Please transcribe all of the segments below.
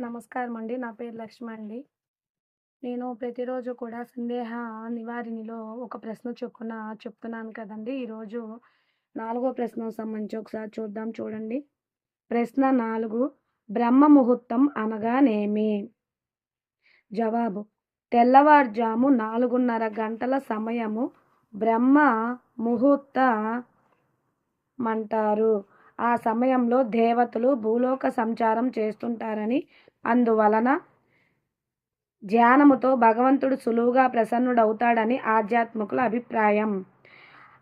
నమస్కారం అండి. నా పేరు లక్ష్మి అండి. నేను ప్రతిరోజు కూడా సందేహ నివారిణిలో ఒక ప్రశ్న చొప్పున చెప్తున్నాను కదండి ఈరోజు నాలుగో ప్రశ్న సంబంధించి ఒకసారి చూద్దాం చూడండి. ప్రశ్న నాలుగు బ్రహ్మ ముహూర్తం అనగానేమి? జవాబు: తెల్లవారుజాము 4:30 గంటల సమయము బ్రహ్మ ముహూర్తమంటారు. ఆ సమయంలో దేవతలు భూలోక సంచారం చేస్తుంటారని, అందువలన ధ్యానముతో భగవంతుడు సులువుగా ప్రసన్నుడవుతాడని ఆధ్యాత్మికుల అభిప్రాయం.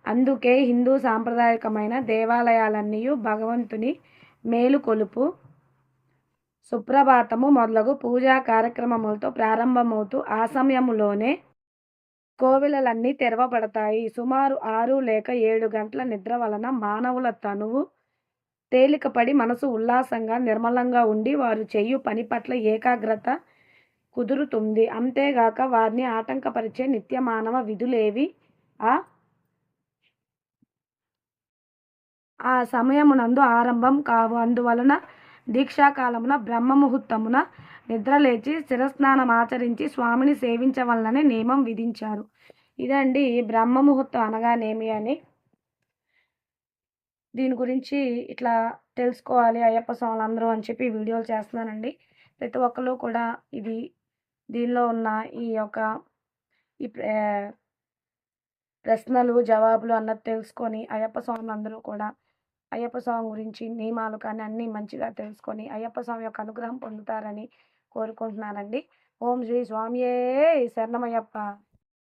అందుకే హిందూ సాంప్రదాయకమైన దేవాలయాలన్నీయు భగవంతుని మేలుకొలుపు, సుప్రభాతము మొదలగు పూజా కార్యక్రమములతో ప్రారంభమవుతూ ఆ సమయములోనే కోవిలలన్నీ తెరవబడతాయి. సుమారు ఆరు లేక ఏడు గంటల నిద్ర వలన మానవుల తనువు తేలికపడి మనసు ఉల్లాసంగా, నిర్మలంగా ఉండి వారు చేయు పని పట్ల ఏకాగ్రత కుదురుతుంది. అంతేగాక వారిని ఆటంకపరిచే నిత్యమానవ విధులేవి ఆ ఆ సమయమునందు ఆరంభం కావు. అందువలన దీక్షాకాలమున బ్రహ్మముహూర్తమున నిద్రలేచి శిరస్నానం ఆచరించి స్వామిని సేవించవలననే నియమం విధించారు. ఇదండి బ్రహ్మముహూర్తం అనగానేమి అని. దీని గురించి ఇట్లా తెలుసుకోవాలి అయ్యప్ప స్వాములందరూ అని చెప్పి వీడియోలు చేస్తున్నానండి. ప్రతి ఒక్కరు కూడా ఇది దీనిలో ఉన్న ఈ యొక్క ఈ ప్ర ప్రశ్నలు, జవాబులు అన్నది తెలుసుకొని అయ్యప్ప స్వాములందరూ కూడా అయ్యప్ప స్వామి గురించి నియమాలు కానీ అన్నీ మంచిగా తెలుసుకొని అయ్యప్ప స్వామి యొక్క అనుగ్రహం పొందుతారని కోరుకుంటున్నానండి. ఓం శ్రీ స్వామియే శరణమయ్యప్ప.